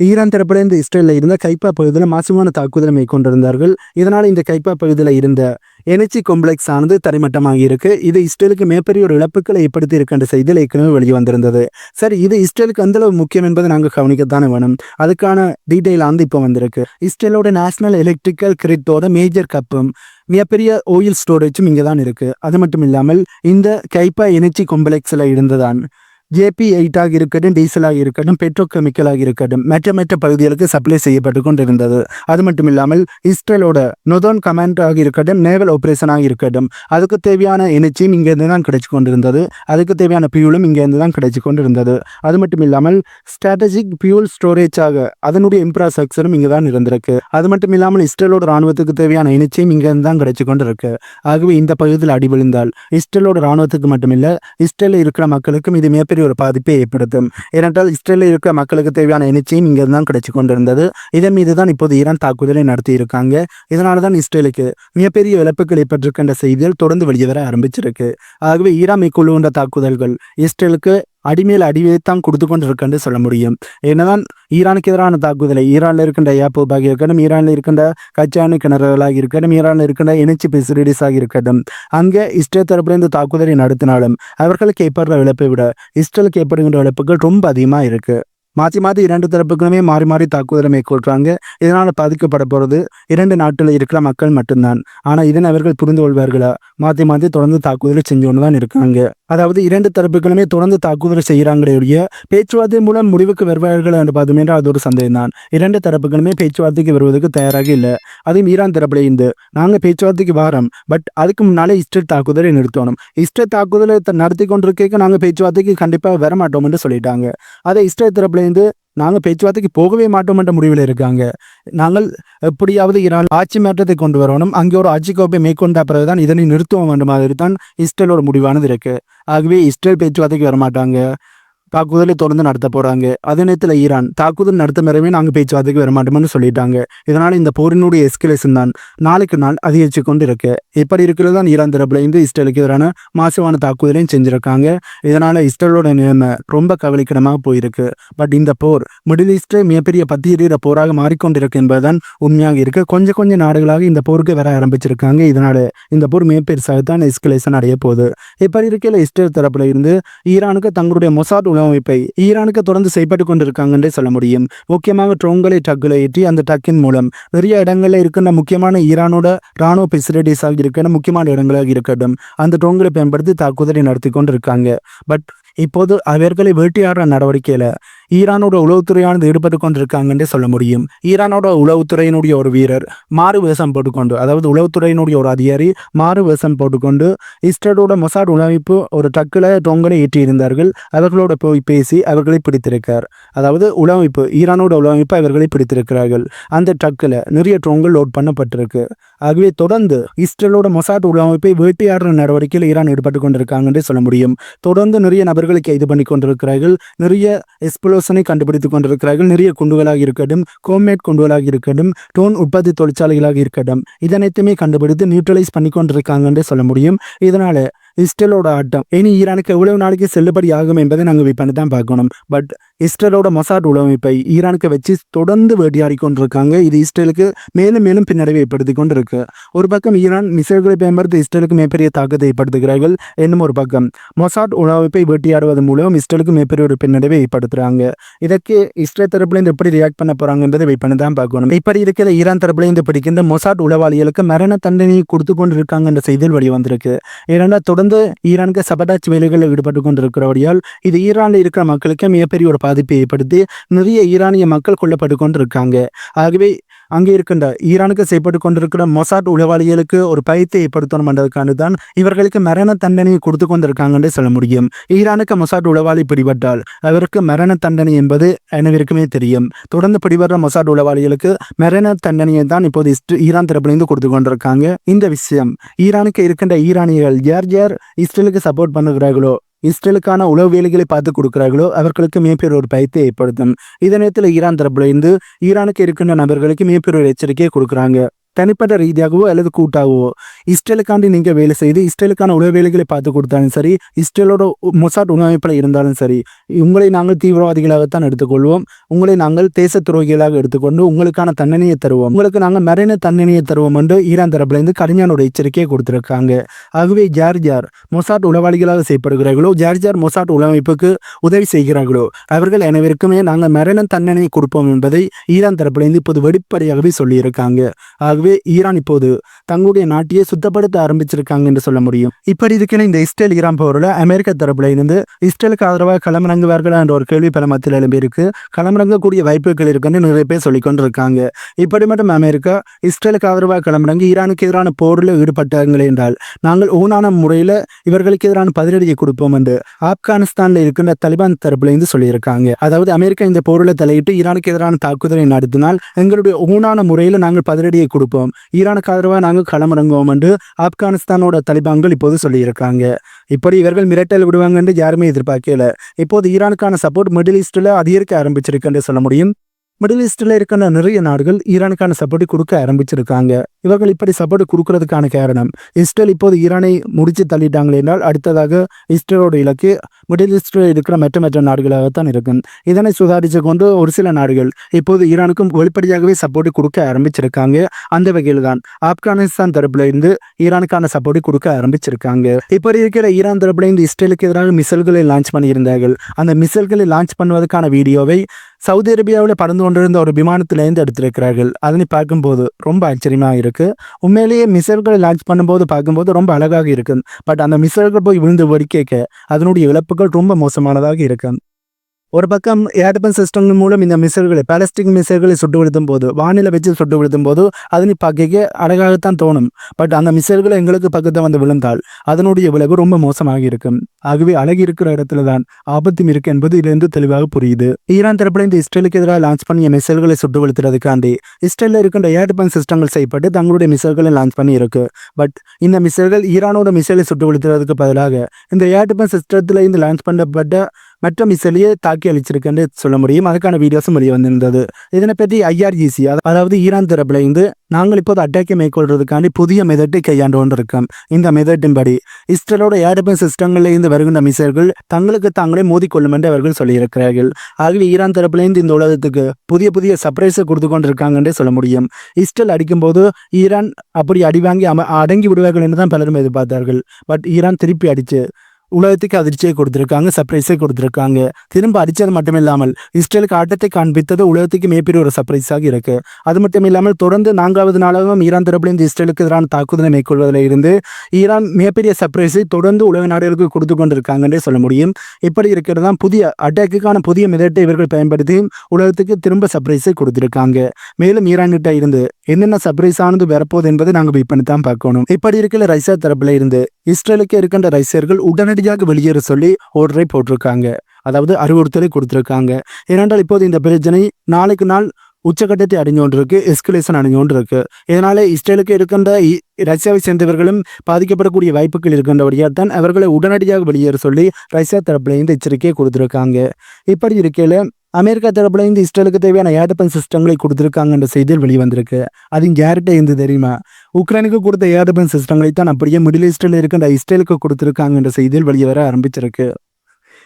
Iran தரப்பிலிருந்து இஸ்ரேலில் இருந்த கைப்பா பகுதியில் மாசுமான தாக்குதலை மேற்கொண்டிருந்தார்கள். இதனால் இந்த கைப்பா பகுதியில் இருந்த எனர்ஜி காம்ப்ளெக்ஸ் ஆனது தரைமட்டமாகி இருக்கு. இது இஸ்ரேலுக்கு மிகப்பெரிய ஒரு இழப்புகளை ஏற்படுத்தி இருக்கின்ற செய்தியில் ஏற்கனவே வெளியே வந்திருந்தது. சரி இது இஸ்ரேலுக்கு அந்தளவு முக்கியம் என்பதை நாங்கள் கவனிக்கத்தானே வேணும். அதுக்கான டீட்டெயில் வந்து இப்போ வந்திருக்கு. இஸ்ரேலோட நேஷனல் எலக்ட்ரிக்கல் கிரிட்டோட மேஜர் கப்பும் மிகப்பெரிய ஓயில் ஸ்டோரேஜும் இங்கே தான் இருக்குது அது மட்டும் இல்லாமல் இந்த கைப்பா எனர்ஜி காம்ப்ளெக்ஸில் இருந்துதான் ஜேபி எயிட்டாக இருக்கட்டும் டீசலாக இருக்கட்டும் பெட்ரோகெமிக்கலாக இருக்கட்டும் மற்ற மற்ற பகுதிகளுக்கு சப்ளை செய்யப்பட்டு கொண்டிருந்தது. அது மட்டும் இல்லாமல் இஸ்ரேலோட நொதோன் கமாண்டாக இருக்கட்டும் நேவல் ஆப்ரேஷனாக இருக்கட்டும் அதுக்கு தேவையான எனர்ஜியும் இங்கேருந்து தான் கிடைச்சு கொண்டிருந்தது. அதுக்கு தேவையான பியூலும் இங்கேருந்து தான் கிடைச்சு கொண்டிருந்தது. அது மட்டும் இல்லாமல் ஸ்ட்ராட்டஜிக் பியூல் ஸ்டோரேஜாக அதனுடைய இன்ஃப்ராஸ்ட்ரக்சரும் இங்கே தான் இருந்திருக்கு. அது மட்டும் இல்லாமல் இஸ்ரேலோட ராணுவத்துக்கு தேவையான எனர்ஜியும் இங்கேருந்து தான் கிடைச்சு கொண்டிருக்கு. ஆகவே இந்த பகுதியில் அடிவிழுந்தால் இஸ்ரேலோட ராணுவத்துக்கு மட்டுமில்லை இஸ்ரேலில் இருக்கிற மக்களுக்கும் இது மிகப்பெரிய ஒரு பாதிப்பை ஏற்படுத்தும். ஏனென்றால் இஸ்ரேலில் இருக்கிற மக்களுக்கு தேவையான எனர்ஜியும் இங்கே தான் கிடைச்சு கொண்டிருந்தது இதன் மீது தான் இப்போது ஈரான் தாக்குதலை நடத்தி இருக்காங்க இதனால தான் இஸ்ரேலுக்கு மிகப்பெரிய இழப்புகள் ஏற்பட்டிருக்கின்ற செய்திகள் தொடர்ந்து வெளியே வர ஆரம்பிச்சிருக்கு. ஆகவே ஈரான் மேற்கொள்ளுகின்ற தாக்குதல்கள் இஸ்ரேலுக்கு அடிமேல் அடிவைத்தான் கொடுத்து கொண்டு இருக்குன்னு சொல்ல முடியும். என்னதான் ஈரானுக்கு எதிரான தாக்குதலை ஈரானில் இருக்கின்ற ஏப்போபாக இருக்கணும் ஈரானில் இருக்கின்ற கச்சானு கிணறுகளாக இருக்கட்டும் ஈரானில் இருக்கின்ற இணைச்சி ஃபெசிலிட்டிஸாக இருக்கட்டும் அங்கே இஸ்ரேல் தரப்பிலிருந்து தாக்குதலை நடத்தினாலும் அவர்களுக்கு ஏற்படுற இழப்பை விட இஸ்ரேலுக்கு ஏற்படுகின்ற இழப்புகள் ரொம்ப அதிகமாக இருக்குது மாற்றி மாற்றி இரண்டு தரப்புகளுமே மாறி மாறி தாக்குதலை மேற்கொள்றாங்க. இதனால் பாதிக்கப்பட போகிறது இரண்டு நாட்டில் இருக்கிற மக்கள் மட்டும்தான். ஆனால் இதனை அவர்கள் புரிந்து கொள்வார்களா? மாற்றி மாற்றி தொடர்ந்து தாக்குதலை செஞ்சு கொண்டு தான் இருக்காங்க. அதாவது இரண்டு தரப்புகளுமே தொடர்ந்து தாக்குதல் செய்கிறாங்களே ஒழிய பேச்சுவார்த்தை மூலம் முடிவுக்கு வருவார்கள் என்று பார்த்தோம் என்றால் அது ஒரு சந்தேகம் தான் இரண்டு தரப்புகளுமே பேச்சுவார்த்தைக்கு வருவதற்கு தயாராக இல்லை. அதுவும் ஈரான் தரப்புல இருந்து. நாங்கள் பேச்சுவார்த்தைக்கு வாரம். பட் அதுக்கு முன்னாலே இஸ்ரேல் தாக்குதலை நிறுத்தணும். இஸ்ரேல் தாக்குதலை நடத்தி கொண்டிருக்க நாங்கள் பேச்சுவார்த்தைக்கு கண்டிப்பாக வர மாட்டோம் என்று சொல்லிட்டாங்க. அதை இஸ்ரேல் தரப்புல இருந்து நாங்கள் பேச்சுவார்த்தைக்கு போகவே மாட்டோம் என்ற முடிவில் இருக்காங்க. நாங்கள் எப்படியாவது ஈரான் ஆட்சி மாற்றத்தை கொண்டு வரணும். அங்கே ஒரு ஆட்சி கோப்பை மேற்கொண்ட பிறகுதான் இதனை நிறுத்துவோம் என்ற மாதிரி தான் இஸ்ரேலோட முடிவானது இருக்குது ஆகவே இஸ்ரேல் பேச்சுவார்த்தைக்கு வரமாட்டாங்க. தாக்குதலை தொடர்ந்து நடத்த போறாங்க. அதே நேரத்தில் ஈரான் தாக்குதல் நடத்த பிறவே நாங்கள் பேச்சுவார்த்தைக்கு வர மாட்டோம்னு சொல்லிட்டாங்க. இதனால் இந்த போரினுடைய எஸ்கலேஷன் தான் நாளுக்கு நாள் அதிகரித்து கொண்டு இருக்கு இப்படி இருக்கிறது தான் ஈரான் தரப்புல இருந்து இஸ்ரேலுக்கு எதிரான மாசுவான தாக்குதலையும் செஞ்சிருக்காங்க. இதனால இஸ்ரேலோட நிலைமை ரொம்ப கவலைக்கிடமாக போயிருக்கு. பட் இந்த போர் மிடில் ஈஸ்டே மிகப்பெரிய பத்தியிடுகிற போராக மாறிக்கொண்டிருக்கு என்பதுதான் உண்மையாக இருக்கு. கொஞ்சம் கொஞ்சம் நாடுகளாக இந்த போருக்கு வர ஆரம்பிச்சிருக்காங்க. இதனால இந்த போர் மிகப்பெருசாக தான் எஸ்கலேஷன் அடைய போகுது. இப்படி இருக்கையில் இஸ்ரேல் தரப்புல இருந்து ஈரானுக்கு தங்களுடைய மொசாட் அமைப்பை ஈரானுக்கு தொடர்ந்து செய்யப்பட்டு கொண்டிருக்காங்கன்றே சொல்ல முடியும். முக்கியமாக ட்ரோன்களை டக்குல ஏற்றி அந்த டக்கின் மூலம் நிறைய இடங்களில் இருக்கின்ற முக்கியமான ஈரானோட ராணுவ ஃபெசிலிட்டிஸாக இருக்கணும் முக்கியமான இடங்களாக இருக்கட்டும் அந்த ட்ரோன்களை பயன்படுத்தி தாக்குதலை நடத்தி கொண்டிருக்காங்க. பட் இப்போது அவர்களை வேட்டையாடுற நடவடிக்கையில் ஈரானோட உளவுத்துறையானது ஈடுபட்டு கொண்டிருக்காங்கன்றே சொல்ல முடியும். ஈரானோட உளவுத்துறையினுடைய ஒரு வீரர் மாறு வேஷம் போட்டுக்கொண்டு அதாவது உளவுத்துறையினுடைய ஒரு அதிகாரி மாறு வேஷம் போட்டுக்கொண்டு இஸ்ரேலோட மொசாட் உளவிப்பு ஒரு டக்கில் டொங்கனை ஏற்றி இருந்தார்கள் அவர்களோட போய் பேசி அவர்களை பிடித்திருக்கார். அதாவது உளவிப்பு ஈரானோட உளவிப்பு அவர்களை பிடித்திருக்கிறார்கள். அந்த ட்ரக்கில் நிறைய டொங்கல் லோட் பண்ணப்பட்டிருக்கு. ஆகவே தொடர்ந்து இஸ்ரேலோட மொசாட் உளவமைப்பை வேட்டையாடுற நடவடிக்கையில் ஈரான் ஈடுபட்டு கொண்டிருக்காங்கன்றே சொல்ல முடியும். தொடர்ந்து நிறைய நபர்களை கைது பண்ணி கொண்டிருக்கிறார்கள். நிறைய எக்ஸ்ப்ளோஷனை கண்டுபிடித்துக் கொண்டிருக்கிறார்கள். நிறைய குண்டுகளாக இருக்கட்டும் கோமேட் குண்டுகளாக இருக்கட்டும் டோன் உற்பத்தி தொழிற்சாலைகளாக இருக்கட்டும் இதனைத்துமே கண்டுபிடித்து நியூட்ரலைஸ் பண்ணி கொண்டிருக்காங்கன்றே சொல்ல முடியும். இதனால இஸ்ரேலோட ஆட்டம் இனி ஈரானுக்கு எவ்வளவு நாளைக்கு செல்லுபடி ஆகும் என்பதை நாங்கள் இப்போ தான் பார்க்கணும். பட் இஸ்ரேலோட மொசாட் உளவமைப்பை ஈரானுக்கு வச்சு தொடர்ந்து வேட்டையாடி கொண்டிருக்காங்க இது இஸ்ரேலுக்கு மேலும் மேலும் பின்னடைவை ஏற்படுத்தி கொண்டிருக்கு. ஒரு பக்கம் ஈரான் மிசைல்களை பயன்படுத்தி இஸ்ரேலுக்கு மிகப்பெரிய தாக்கத்தை ஏற்படுத்துகிறார்கள் இன்னும் ஒரு பக்கம். மொசாட் உளவமைப்பை வேட்டையாடுவதன் மூலம் இஸ்ரேலுக்கு மிகப்பெரிய ஒரு பின்னடைவை ஏற்படுத்துறாங்க. இதற்கு இஸ்ரேல் தரப்புலேருந்து எப்படி ரியாக்ட் பண்ண போறாங்க என்பதை வெயிட் பண்ணி தான் பார்க்கணும். இப்படி இருக்கிற ஈரான் தரப்புலேருந்து பிடிக்கின்ற மொசாட் உளவாளிகளுக்கு மரண தண்டனையை கொடுத்து கொண்டு இருக்காங்க என்ற செய்தியில் வழி வந்திருக்கு ஏன்னா தொடர்ந்து ஈரானுக்கு சபடாச் வேலைகளில் ஈடுபட்டு கொண்டிருக்கிறபடியால் இது ஈரானில் இருக்கிற மக்களுக்கு மிகப்பெரிய ஒரு பாதிப்பை ஏற்படுத்தி நிறைய ஈரானிய மக்கள் கொல்லப்பட்டு கொண்டு இருக்காங்க ஆகவே அங்கே இருக்கின்ற ஈரானுக்கு செய்யப்பட்டு கொண்டிருக்கிற மொசாட் உளவாளிகளுக்கு ஒரு பயத்தை ஏற்படுத்தணும் என்றதுக்கான தான் இவர்களுக்கு மரண தண்டனையை கொடுத்து கொண்டிருக்காங்கன்னு சொல்ல முடியும். ஈரானுக்கு மொசாட் உளவாளி பிடிபட்டால் அவருக்கு மரண தண்டனை என்பது அனைவருக்குமே தெரியும். தொடர்ந்து பிடிபடுற மொசாட் உளவாளிகளுக்கு மரண தண்டனையை தான் இப்போது ஈரான் தரப்பிலிருந்து கொடுத்து கொண்டிருக்காங்க. இந்த விஷயம் ஈரானுக்கு இருக்கின்ற ஈரானியர்கள் யார் யார் இஸ்ரேலுக்கு சப்போர்ட் பண்ணுகிறார்களோ இஸ்ரேலுக்கான உளவு வேலைகளை பார்த்து கொடுக்கிறார்களோ அவர்களுக்கு மிகப்பெரிய ஒரு பயத்தை ஏற்படுத்தும். இதே நேரத்தில் ஈரான் தரப்பிலிருந்து ஈரானுக்கு இருக்கின்ற நபர்களுக்கு மிகப்பெரிய ஒரு எச்சரிக்கையை கொடுக்குறாங்க. தனிப்பட்ட ரீதியாகவோ அல்லது கூட்டாகவோ இஸ்ரேலுக்காண்டி நீங்கள் வேலை செய்து இஸ்ரேலுக்கான உளவு வேலைகளை பார்த்து கொடுத்தாலும் சரி இஸ்ரேலோட மொசாட் உணவமைப்பில் இருந்தாலும் சரி உங்களை நாங்கள் தீவிரவாதிகளாகத்தான் எடுத்துக்கொள்வோம். உங்களை நாங்கள் தேச துரோகிகளாக எடுத்துக்கொண்டு உங்களுக்கான தண்டனையை தருவோம். உங்களுக்கு நாங்கள் மரண தண்டனையை தருவோம் என்று ஈரான் தரப்புலேருந்து கடுமையான ஒரு எச்சரிக்கையை கொடுத்துருக்காங்க. ஆகவே ஜார் ஜார் மொசாட் உளவாளிகளாக செய்யப்படுகிறார்களோ ஜார் ஜார் மொசாட் உளவமைப்புக்கு உதவி செய்கிறார்களோ அவர்கள் அனைவருக்குமே நாங்கள் மரண தண்டனை கொடுப்போம் என்பதை ஈரான் தரப்புலேருந்து இப்போது வெளிப்படையாகவே சொல்லியிருக்காங்க. ஆகவே ஈரான் இப்போது தங்களுடைய நாட்டையே சுத்தப்படுத்த ஆரம்பிச்சிருக்காங்க என்று சொல்ல முடியும். இப்படி இருக்கிற இந்த இஸ்ரேல் ஈரான் போரில் அமெரிக்க தரப்புல இருந்து இஸ்ரேலுக்கு ஆதரவாக களமிறங்குவார்களா என்ற ஒரு கேள்வி பல மத்தியில் எழும்பியிருக்கு. களமிறங்கக்கூடிய வாய்ப்புகள் இருக்குன்னு நிறைய பேர் சொல்லிக்கொண்டிருக்காங்க இப்படி மட்டும் அமெரிக்கா இஸ்ரேலுக்கு ஆதரவாக களமிறங்கி ஈரானுக்கு எதிரான போரில் ஈடுபட்டார்கள் என்றால் நாங்கள் ஊனான முறையில் இவர்களுக்கு எதிரான பதிலடியை கொடுப்போம் என்று ஆப்கானிஸ்தானில் இருக்கின்ற தலிபான் தரப்புல இருந்து சொல்லியிருக்காங்க. அதாவது அமெரிக்கா இந்த போரில் தலையிட்டு ஈரானுக்கு எதிரான தாக்குதலை நடத்தினால் எங்களுடைய ஊனான முறையில் நாங்கள் பதிலடியை கொடுப்போம். ஈரானுக்கு ஆதரவாக நாங்கள் களமிறங்குவோம் என்று ஆப்கானிஸ்தானோட தலிபான்கள் இப்போது சொல்லியிருக்காங்க. இப்படி இவர்கள் மிரட்டல் விடுவாங்க என்று யாருமே எதிர்பார்க்கல. இப்போது ஈரானுக்கான சப்போர்ட் மிடில் ஈஸ்டில் அதிகரிக்க ஆரம்பிச்சிருக்கு என்று சொல்ல முடியும். மிடில் ஈஸ்டில் இருக்கின்ற நிறைய நாடுகள் ஈரானுக்கான சப்போர்ட் கொடுக்க ஆரம்பிச்சிருக்காங்க. இவர்கள் இப்படி சப்போர்ட் கொடுக்கறதுக்கான காரணம். இஸ்ரேல் இப்போது ஈரானை முடிச்சு தள்ளிட்டாங்களே என்றால் அடுத்ததாக இஸ்ரேலோட இலக்கு மிடில் ஈஸ்டில் இருக்கிற மற்ற மற்ற நாடுகளாகத்தான் இருக்கும். இதனை சுதாரித்து கொண்டு ஒரு சில நாடுகள் இப்போது ஈரானுக்கும் வெளிப்படையாகவே சப்போர்ட் கொடுக்க ஆரம்பிச்சிருக்காங்க. அந்த வகையில் தான் ஆப்கானிஸ்தான் தரப்புல இருந்து ஈரானுக்கான சப்போர்ட் கொடுக்க ஆரம்பிச்சிருக்காங்க. இப்படி இருக்கிற ஈரான் தரப்புல இருந்து இஸ்ரேலுக்கு எதிராக மிசல்களை லான்ச் பண்ணியிருந்தார்கள். அந்த மிசல்களை லான்ச் பண்ணுவதற்கான வீடியோவை சவுதி அரேபியாவில் பறந்து கொண்டிருந்த ஒரு விமானத்திலேருந்து எடுத்திருக்கிறார்கள். அதனை பார்க்கும்போது ரொம்ப ஆச்சரியமாக இருக்கு உண்மையிலேயே மிசைல்களை லான்ச் பண்ணும்போது பார்க்கும்போது ரொம்ப அழகாக இருக்குது பட் அந்த மிசைல்கள் போய் விழுந்து வெடிக்க அதனுடைய இழப்புகள் ரொம்ப மோசமானதாக இருக்கும் ஒரு பக்கம் ஏர்பன் சிஸ்டம் மூலம் இந்த மிசைல்களை பாலஸ்டிக் மிசைல்களை சுட்டு விழுத்தும் போது வானிலை வச்சு சுட்டு விழுத்தும் போது அதனை பார்க்க அழகாகத்தான் தோணும். பட் அந்த மிசைல்களை எங்களுக்கு பக்கத்தில் வந்து விழுந்தால் அதனுடைய விளைவு ரொம்ப மோசமாக இருக்கும். ஆகவே அழகி இருக்கிற இடத்துல தான் ஆபத்தும் இருக்கு என்பது இதிலிருந்து தெளிவாக புரியுது. ஈரான் தரப்பில் இந்த இஸ்ரேலுக்கு எதிராக லான்ச் பண்ணிய மிசைல்களை சுட்டு விழுத்துறதுக்காண்டி இஸ்ரேலில் இருக்கின்ற ஏர்பன் சிஸ்டங்கள் செய்யப்பட்டு தங்களுடைய மிசைல்களை லான்ச் பண்ணி இருக்கு பட் இந்த மிசைல்கள் ஈரானோட மிசைலை சுட்டு விழுத்துறதுக்கு பதிலாக இந்த ஏர்பன் சிஸ்டத்தில் இருந்து லான்ச் பண்ணப்பட்ட மற்ற மிசைலையே தாக்கி அளிச்சிருக்குன்னு சொல்ல முடியும். அதுக்கான வீடியோஸும் வெளியே வந்திருந்தது. இதனை பற்றி ஐஆர்ஜிசி அதாவது ஈரான் தரப்புல இருந்து நாங்கள் இப்போது அட்டாக்கை மேற்கொள்றதுக்காண்டி புதிய மெதட்டை கையாண்டு கொண்டிருக்கோம் இந்த மெதட்டின்படி இஸ்ரேலோட ஏர்டிஃபென்ஸ் சிஸ்டங்களில் இருந்து வருகின்ற மிசைல்கள் தங்களுக்கு தாங்களே மோதிக்கொள்ளும் என்று அவர்கள் சொல்லியிருக்கிறார்கள். ஆகவே ஈரான் தரப்புலேருந்து இந்த உலகத்துக்கு புதிய புதிய சர்ப்ரைஸை கொடுத்து கொண்டிருக்காங்கன்றே சொல்ல முடியும். இஸ்ரேல் அடிக்கும்போது ஈரான் அப்படி அடிவாங்கி அம அடங்கி விடுவார்கள் என்று தான் பலரும் எதிர்பார்த்தார்கள். பட் ஈரான் திருப்பி அடிச்சு உலகத்துக்கு அதிர்ச்சியை கொடுத்திருக்காங்க சர்ப்ரைஸை கொடுத்திருக்காங்க. திரும்ப அடித்தது மட்டும் இல்லாமல் இஸ்ரேலுக்கு ஆட்டத்தை காண்பித்தது உலகத்துக்கு மிகப்பெரிய ஒரு சர்ப்ரைஸாக இருக்கு. அது மட்டும் இல்லாமல் தொடர்ந்து நான்காவது நாளாகவும் ஈரான் தரப்பிலிருந்து இஸ்ரேலுக்கு எதிரான தாக்குதலை மேற்கொள்வதில் இருந்து ஈரான் மிகப்பெரிய சர்ப்ரைஸை தொடர்ந்து உலக நாடுகளுக்கு கொடுத்து கொண்டிருக்காங்கன்றே சொல்ல முடியும். இப்படி இருக்கிறது தான் புதிய அட்டாக்குக்கான புதிய மெதட்டை இவர்கள் பயன்படுத்தி உலகத்துக்கு திரும்ப சர்ப்ரைஸை கொடுத்திருக்காங்க. மேலும் ஈரான் கிட்ட இருந்து என்னென்ன சர்ப்ரைஸ் ஆனது வரப்போகுது என்பதை நாங்கள் வெயிட் பண்ணி தான் பார்க்கணும். இப்படி இருக்கிற ரைசா தரப்புல இருந்து இஸ்ரேலுக்கு இருக்கின்ற ரைசர்கள் உடனடியாக வெளியேற சொல்லி ஓர்டரை போட்டிருக்காங்க. அதாவது அறிவுறுத்தலை கொடுத்துருக்காங்க. ஏனென்றால் இப்போது இந்த பிரச்சனை நாளுக்கு நாள் உச்சகட்டத்தை அடைஞ்சு கொண்டிருக்கு எஸ்கலேஷன் அடைஞ்சு கொண்டிருக்கு இதனால இஸ்ரேலுக்கு இருக்கின்ற இ- ரஷ்யாவை சேர்ந்தவர்களும் பாதிக்கப்படக்கூடிய வாய்ப்புகள் இருக்கின்றபடியால் தான் அவர்களை உடனடியாக வெளியேற சொல்லி ரஷ்யா தரப்புல எச்சரிக்கையை கொடுத்துருக்காங்க. இப்படி இருக்கையில் அமெரிக்கா தரப்புல இந்த இஸ்ரேலுக்கு தேவையான ஏதப்பன் சிஸ்டங்களை கொடுத்துருக்காங்கன்ற செய்தியில் வெளிவந்திருக்கு. அது யார்கிட்ட இருந்து தெரியுமா? உக்ரைனுக்கு கொடுத்த ஏதப்பன் சிஸ்டங்களை தான் அப்படியே மிடில் ஈஸ்டில் இருக்கின்ற இஸ்ரேலுக்கு கொடுத்துருக்காங்கன்ற செய்தியில் வெளியே வர ஆரம்பிச்சிருக்கு.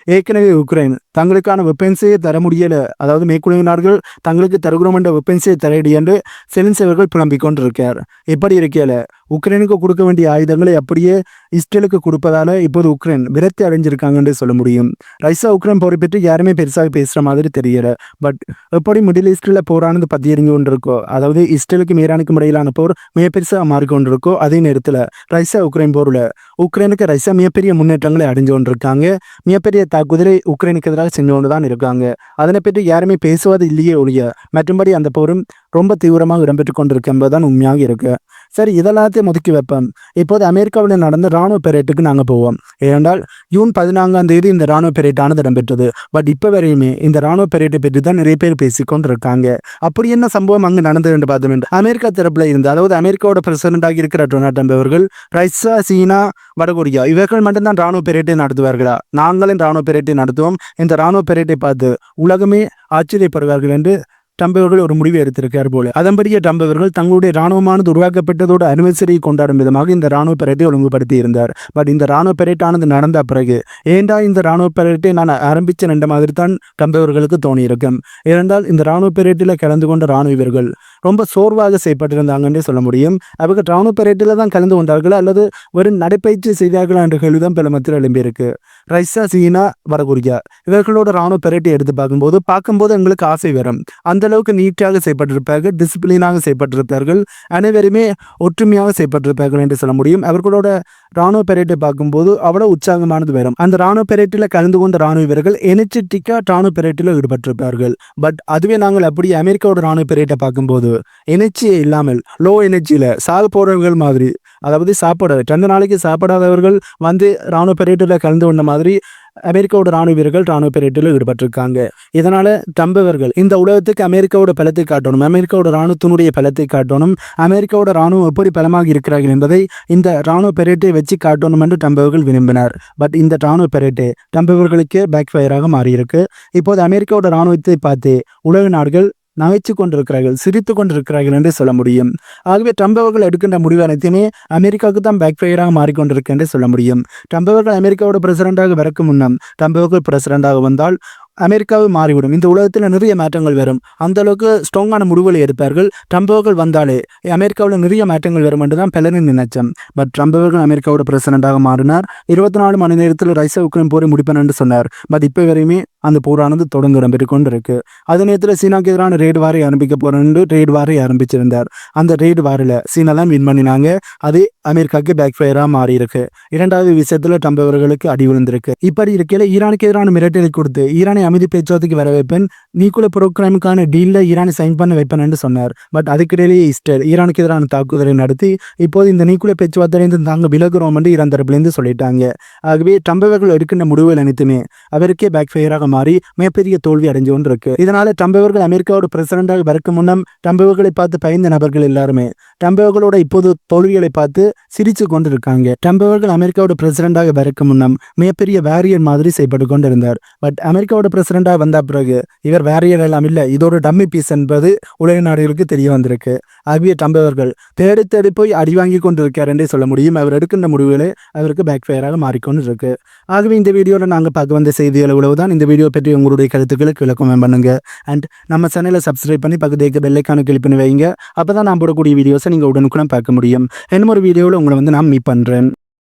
ஏற்கனவே உக்ரைன் தங்களுக்கான வெப்பன்ஸையே தர முடியல. அதாவது மேற்குலக நாடுகள் தங்களுக்கு தருகிறோம் என்ற வெப்பன்ஸை தரடி என்று செலின்சவர்கள் புலம்பிக் கொண்டிருக்கார். எப்படி இருக்கல உக்ரைனுக்கு கொடுக்க வேண்டிய ஆயுதங்களை அப்படியே இஸ்ரேலுக்கு கொடுப்பதால இப்போது உக்ரைன் விரக்தி அடைஞ்சிருக்காங்கன்னு சொல்ல முடியும். ரைசா உக்ரைன் போரை பற்றி யாருமே பெருசாக பேசுகிற மாதிரி தெரியல. பட் எப்படி மிடில் ஈஸ்டில் போரானது பத்தியறிஞ்சு கொண்டிருக்கோ அதாவது இஸ்ரேலுக்கும் ஈரானுக்கும் இடையிலான போர் மிக பெருசாக மாறிக்கொண்டிருக்கோ அதே நேரத்தில் ரைசா உக்ரைன் போரில் உக்ரைனுக்கு ரைசா மிகப்பெரிய முன்னேற்றங்களை அடைஞ்சு கொண்டிருக்காங்க. மிகப்பெரிய தாக்குதலை உக்ரைனுக்கு எதிராக செஞ்சு கொண்டு தான் இருக்காங்க. அதனை பற்றி யாருமே பேசுவது இல்லையே ஒழிய மற்றும்படி அந்த போரும் ரொம்ப தீவிரமாக இடம்பெற்று கொண்டிருக்கு என்பதுதான் உண்மையாக இருக்குது சரி இதெல்லாத்தையும் ஒதுக்கி வைப்போம் இப்போது அமெரிக்காவில் நடந்த ராணுவ பெரேட்டுக்கு நாங்கள் போவோம். ஏனென்றால் ஜூன் பதினான்காம் தேதி இந்த ராணுவ பெரேட்டானது இடம்பெற்றது. பட் இப்போ வரையுமே இந்த ராணுவ பெரேட்டை பற்றி தான் நிறைய பேர் பேசிக்கொண்டு இருக்காங்க அப்படி என்ன சம்பவம் அங்கு நடந்தது என்று பார்த்தோம் என்று அமெரிக்கா தரப்பில் இருந்து அதாவது அமெரிக்காவோட பிரசிடண்டாக இருக்கிற டொனால்ட் ட்ரம்ப் அவர்கள் ரஷ்யா சீனா வடகொரியா இவர்கள் மட்டும்தான் ராணுவ பெரேட்டை நடத்துவார்களா? நாங்களும் ராணுவ பெரேட்டை நடத்துவோம். இந்த ராணுவ பெரேட்டை பார்த்து உலகமே ஆச்சரியப்படுவார்கள் என்று ட்ரம்ப் அவர்கள் ஒரு முடிவை எடுத்திருக்கார் போல. அதன்படியே ட்ரம்ப் அவர்கள் தங்களுடைய ராணுவமானது உருவாக்கப்பட்டதோடு அனிவர்சரி கொண்டாடும் விதமாக இந்த ராணுவ பெரேட்டை ஒழுங்குபடுத்தி இருந்தார் பட் இந்த ராணுவ பெரேட்டானது நடந்த பிறகு ஏண்டா இந்த ராணுவ பெரேட்டை நான் ஆரம்பிச்ச ரெண்டு மாதிரி தான் ட்ரம்ப் அவர்களுக்கு தோணியிருக்கும். இருந்தால் இந்த ராணுவ பெரேட்டில் கலந்து கொண்ட ராணுவ வீரர்கள் ரொம்ப சோர்வாக செய்யப்பட்டிருந்தாங்கன்னே சொல்ல முடியும். அவங்க ராணுவ பரேட்டில் தான் கலந்து கொண்டார்களா? அல்லது வெறும் நடைப்பயிற்சி செய்தார்களா என்ற கேள்விதான் பல மத்தியில் எழும்பியிருக்கு. ரைசா சீனா வடகொரியா இவர்களோட ராணுவ பெரேட்டை எடுத்து பார்க்கும்போது பார்க்கும்போது எங்களுக்கு ஆசை வரும். அந்த அளவுக்கு நீட்டாக செய்யப்பட்டிருப்பார்கள் டிசிப்ளினாக செய்யப்பட்டிருப்பார்கள் அனைவருமே ஒற்றுமையாக செய்யப்பட்டிருப்பார்கள் என்று சொல்ல முடியும். அவர்களோட ராணுவ பெரேட்டை பார்க்கும்போது அவ்வளவு உற்சாகமானது வரும் அந்த ராணுவ பெரேட்டில் கலந்து கொண்ட ராணுவ வீரர்கள் எனர்ஜெட்டிக்கா ராணுவ பெரேட்டில் ஈடுபட்டிருப்பார்கள். பட் அதுவே நாங்கள் அப்படி அமெரிக்காவோட ராணுவ பெரேட்டை பார்க்கும்போது எனர்ஜியே இல்லாமல் லோ எனர்ஜியில் சாக போறவர்கள் மாதிரி அதாவது சாப்பாடு ரெண்டு நாளைக்கு சாப்பிடாதவர்கள் வந்து ராணுவ பெரேட்டில் கலந்து கொண்ட மாதிரி அமெரிக்காவோட ராணுவ வீரர்கள் ராணுவ பெரேட்டில் ஈடுபட்டிருக்காங்க. இதனால தம்பவர்கள் இந்த உலகத்துக்கு அமெரிக்காவோட பலத்தை காட்டணும் அமெரிக்காவோட ராணுவத்தினுடைய பலத்தை காட்டணும் அமெரிக்காவோட ராணுவம் எப்படி பலமாக இருக்கிறார்கள் என்பதை இந்த ராணுவ பெரேட்டை வச்சு காட்டணும் என்று டம்பவர்கள் விரும்பினார். பட் இந்த ராணுவ பெரேட்டு டம்பவர்களுக்கு பேக் ஃபயராக மாறியிருக்கு. இப்போது அமெரிக்காவோட ராணுவத்தை பார்த்து உலக நாடுகள் நகைச்சு கொண்டிருக்கிறார்கள் சிரித்து கொண்டிருக்கிறார்கள் என்று சொல்ல முடியும். ஆகவே ட்ரம்ப் அவர்கள் எடுக்கின்ற முடிவு அனைத்துமே அமெரிக்காவுக்கு தான் பேக் ஃபயராக மாறிக்கொண்டிருக்கு என்று சொல்ல முடியும். ட்ரம்ப் அவர்கள் அமெரிக்காவோட பிரசிடண்டாக வரக்கு முன்னம் ட்ரம்ப் அவர்கள் பிரசிடண்டாக வந்தால் அமெரிக்காவை மாறிவிடும். இந்த உலகத்தில் நிறைய மாற்றங்கள் வரும். அந்த அளவுக்கு ஸ்ட்ராங்கான முடிவுகளை எடுப்பார்கள். ட்ரம்ப் அவர்கள் வந்தாலே அமெரிக்காவில் நிறைய மாற்றங்கள் வரும் என்று தான் பலரின் நினைச்சம் பட் ட்ரம்ப் அவர்கள் அமெரிக்காவோட பிரசிடண்டாக மாறினார். இருபத்தி நாலு மணி நேரத்தில் ரைசா உக்ரைன் போரை முடிப்பேன் என்று சொன்னார். பட் இப்போ வரையுமே அந்த போரானது தொடர்ந்து இடம்பெற்றுக் கொண்டு இருக்கு அதே நேரத்தில் சீனாக்கு எதிரான ரேடு வாரை ஆரம்பிக்க போறேன்னு ரேடு வாரை ஆரம்பிச்சிருந்தார். அந்த ரேடு வாரில் சீனா தான் வின் பண்ணினாங்க. அது அமெரிக்காவுக்கு பேக் ஃபயராக மாறி இருக்கு இரண்டாவது விஷயத்தில் ட்ரம்ப் அவர்களுக்கு அடி விழுந்திருக்கு. இப்படி இருக்கையில் ஈரானுக்கு எதிரான மிரட்டலை கொடுத்து ஈரானை அமைதி பேச்சுவார்த்தைக்கு வர வைப்பேன் நீக்குல புரோகிராமுக்கான டீலில் ஈரானை சைன் பண்ண வைப்பேன் சொன்னார். பட் அதுக்கிடையிலேயே இஸ்ரேல் ஈரானுக்கு எதிரான தாக்குதலை நடத்தி இப்போது இந்த நீக்குல பேச்சுவார்த்தையிலிருந்து தாங்க விலகுறோம் என்று ஈரான் தரப்புலேருந்து சொல்லிட்டாங்க. ஆகவே ட்ரம்ப் அவர்கள் எடுக்கின்ற முடிவுகள் அனைத்துமே அவருக்கே பேக் ஃபயராக மாறி மிகப்பெரிய தோல்வி அடைஞ்சு கொண்டு இருக்கு. இதனால ட்ரம்ப் அவர்கள் அமெரிக்காவோட பிரசிடண்டாக வரக்கு முன்னம் ட்ரம்ப் அவர்களை பார்த்து பயந்த நபர்கள் எல்லாருமே ட்ரம்ப் அவர்களோட இப்போது தோல்விகளை பார்த்து சிரிச்சு கொண்டு இருக்காங்க ட்ரம்ப் அவர்கள் அமெரிக்காவோட பிரசிடண்டாக வரக்கு முன்னம் மிகப்பெரிய வேரியர் மாதிரி செயல்பட்டு கொண்டிருந்தார். பட் அமெரிக்காவோட பிரசிடண்டாக வந்த பிறகு இவர் வேரியர் எல்லாம் இல்லை இதோட டம்மி பீஸ் என்பது உலக நாடுகளுக்கு தெரிய வந்திருக்கு. ஆகிய ட்ரம்ப் அவர்கள் தேடி தேடி போய் அடி வாங்கி கொண்டிருக்கார் என்றே சொல்ல முடியும். அவர் எடுக்கின்ற முடிவுகளே அவருக்கு பேக் ஃபயராக மாறிக்கொண்டு இருக்கு ஆகவே இந்த வீடியோவில் நாங்கள் பார்க்க வந்த செய்திகள் இவ்வளவுதான் இந்த வீடியோ பற்றி உங்களுடைய கருத்துக்களுக்கு விளக்கம் பண்ணுங்க. அண்ட் நம்ம சேனலை சப்ஸ்கிரைப் பண்ணி பக்கத்துக்கு பெல்லைக்கான கிளிக் பண்ணி வைங்க. அப்போ தான் நான் போடக்கூடிய வீடியோஸை நீங்கள் உடனுக்குடன் பார்க்க முடியும். இன்னும் ஒரு வீடியோவில் உங்களை வந்து நான் மீட் பண்ணுறேன்